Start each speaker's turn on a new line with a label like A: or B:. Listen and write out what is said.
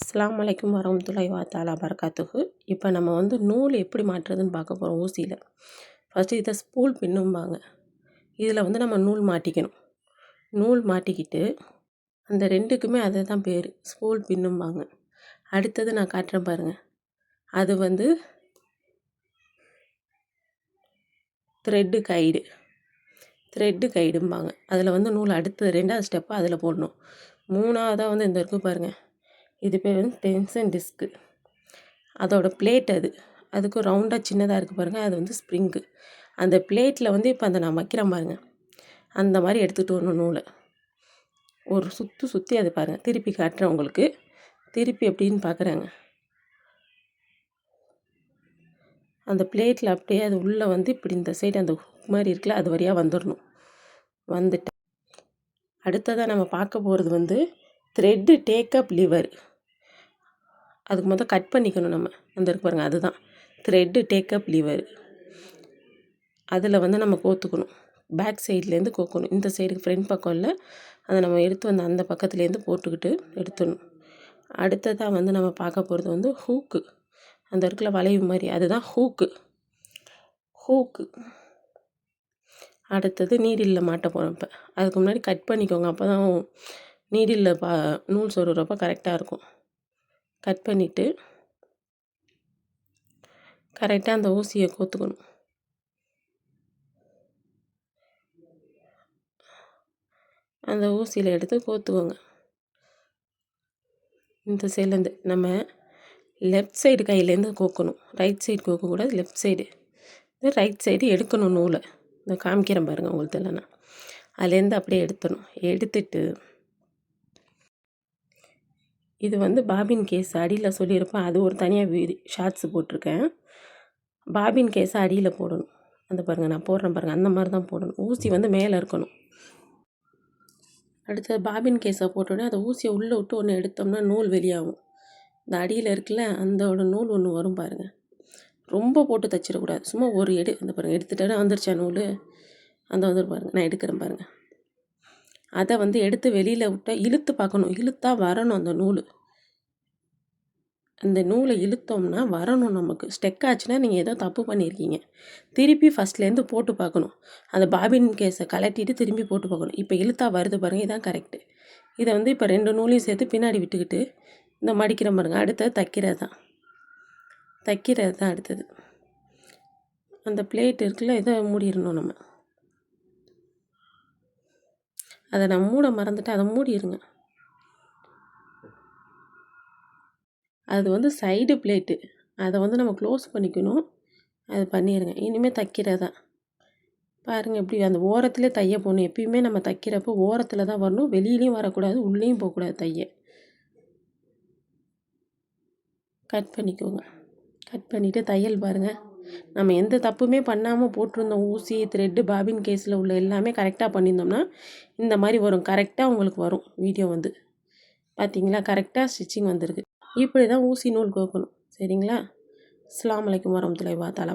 A: அஸ்லாம் வலைக்கும் வரமத்துல்லாஹி வாத்தாலா பரக்காத்துக்கு இப்போ நம்ம வந்து நூல் எப்படி மாட்டுறதுன்னு பார்க்க போகிறோம் ஊசியில். ஃபஸ்ட்டு இதை ஸ்பூல் பின்னும்பாங்க இதில் வந்து நம்ம நூல் மாட்டிக்கணும். நூல் மாட்டிக்கிட்டு அந்த ரெண்டுக்குமே அதை தான் பேர் ஸ்பூல் பின்னும்பாங்க அடுத்தது நான் காட்டுறேன் பாருங்கள் அது வந்து த்ரெட்டு கைடு த்ரெட்டு கைடும்பாங்க அதில் வந்து நூல் அடுத்தது ரெண்டாவது ஸ்டெப்பு அதில் போடணும். மூணாவதாக வந்து இந்த வரைக்கும் பாருங்கள் இது பேர் வந்து டென்ஷன் டிஸ்க்கு அதோடய பிளேட் அது. அதுக்கும் ரவுண்டாக சின்னதாக இருக்குது பாருங்கள் அது வந்து ஸ்ப்ரிங்கு அந்த பிளேட்டில் வந்து இப்போ அந்த நான் வைக்கிறேன் பாருங்கள் அந்த மாதிரி எடுத்துகிட்டு வரணும் நூலை. ஒரு சுற்று சுற்றி அது பாருங்கள் திருப்பி காட்டுறேன் உங்களுக்கு. திருப்பி எப்படின்னு பார்க்குறாங்க அந்த பிளேட்டில் அப்படியே அது உள்ளே வந்து இப்படி இந்த சைடு அந்த மாதிரி இருக்குல்ல அது வழியாக வந்துடணும் வந்துட்டு அடுத்ததாக நம்ம பார்க்க போகிறது வந்து த்ரெட்டு டேக்கப் லிவர் அதுக்கு மொதல் கட் பண்ணிக்கணும் நம்ம. அந்த இருக்கு பாருங்கள் அதுதான். த்ரெட்டு டேக்கப் லிவர் அதில் வந்து நம்ம கோத்துக்கணும். பேக் சைட்லேருந்து கோக்கணும். இந்த சைடுக்கு ஃப்ரண்ட் பக்கம் இல்லை அதை நம்ம எடுத்து வந்து அந்த பக்கத்துலேருந்து போட்டுக்கிட்டு எடுத்துடணும். அடுத்ததாக வந்து நம்ம பார்க்க போகிறது வந்து ஹூக்கு அந்த இடத்துல வளைவு மாதிரி. அதுதான் ஹூக்கு ஹூக்கு அடுத்தது நீடிலில் மாட்ட போகிறோம் இப்போ. அதுக்கு முன்னாடி கட் பண்ணிக்கோங்க அப்போ தான் நீடிலில் பா நூல் சொருகிறப்ப கரெக்டாக இருக்கும். கட் பண்ணிவிட்டு கரெக்டாக அந்த ஊசியை கோத்துக்கணும். அந்த ஊசியில் எடுத்து கோத்துக்கோங்க. இந்த சைட்லேருந்து நம்ம லெஃப்ட் சைடு கையிலேருந்து கோக்கணும். ரைட் சைடு கோக்கக்கூடாது லெஃப்ட் சைடு இது ரைட் சைடு எடுக்கணும் நூலை. இந்த காமிக்கிறேன் பாருங்கள் உங்களுக்கு இல்லைன்னா. அதுலேருந்து அப்படியே எடுத்துடணும். எடுத்துட்டு இது வந்து பாபின் கேஸ் அடியில் சொல்லியிருப்பேன் அது ஒரு தனியாக வீ ஷார்ட்ஸ் போட்டிருக்கேன். பாபின் கேஸை அடியில் போடணும். அந்த பாருங்கள் நான் போடுறேன் பாருங்கள் அந்த மாதிரி தான் போடணும். ஊசி வந்து மேலே இருக்கணும். அடுத்தது பாபின் கேஸை போட்டோடனே அதை ஊசியை உள்ளே விட்டு ஒன்று எடுத்தோம்னா நூல் வெளியாகும். இந்த அடியில் இருக்குல்ல அந்தோட நூல் ஒன்று வரும் பாருங்கள் ரொம்ப போட்டு தைச்சிடக்கூடாது. சும்மா ஒரு எடு அந்த பாருங்கள் எடுத்துட்டேன்னா வந்துருச்சா நூல்? அந்த வந்து பாருங்கள் நான் எடுக்கிறேன் பாருங்கள் அதை வந்து எடுத்து வெளியில் விட்டால் இழுத்து பார்க்கணும். இழுத்தா வரணும் அந்த நூல். அந்த நூலை இழுத்தோம்னா வரணும் நமக்கு. ஸ்டெக் ஆச்சுன்னா நீங்கள் ஏதோ தப்பு பண்ணியிருக்கீங்க. திருப்பி ஃபஸ்ட்லேருந்து போட்டு பார்க்கணும். அந்த பாபின் கேஸை கலட்டிட்டு திரும்பி போட்டு பார்க்கணும். இப்போ இழுத்தா வருது பாருங்கள் இதான் கரெக்டு இதை வந்து இப்போ ரெண்டு நூலையும் சேர்த்து பின்னாடி விட்டுக்கிட்டு இந்த மடிக்கிற பாருங்க அடுத்தது தைக்கிறது? தான் தைக்கிறது தான் அடுத்தது. அந்த பிளேட் இருக்குல்ல இதை மூடிடணும் நம்ம. அதை நான் மூட மறந்துட்டு அதை மூடிடுங்க அது வந்து சைடு பிளேட்டு அதை வந்து நம்ம க்ளோஸ் பண்ணிக்கணும். அது பண்ணிடுங்க இனிமேல் தைக்கிறதான் பாருங்கள் எப்படி அந்த ஓரத்துலேயே தைய போகணும் எப்பயுமே நம்ம தைக்கிறப்போ ஓரத்தில் தான் வரணும். வெளியிலையும் வரக்கூடாது உள்ளேயும் போகக்கூடாது தைய. கட் பண்ணிக்கோங்க. கட் பண்ணிவிட்டு தையல் பாருங்கள் நம்ம எந்த தப்புமே பண்ணாமல் போட்டிருந்தோம். ஊசி த்ரெட்டு பாபின் கேஸில் உள்ள எல்லாமே கரெக்டாக பண்ணியிருந்தோம்னா இந்த மாதிரி வரும். கரெக்டாக உங்களுக்கு வரும் வீடியோ வந்து. பார்த்தீங்களா கரெக்டாக ஸ்டிச்சிங் வந்திருக்கு. இப்படி தான் ஊசி நூல் கோக்கணும். சரிங்களா? அஸ்லாம் வலைக்கம் வரமத்துலாய் வாத்தாலா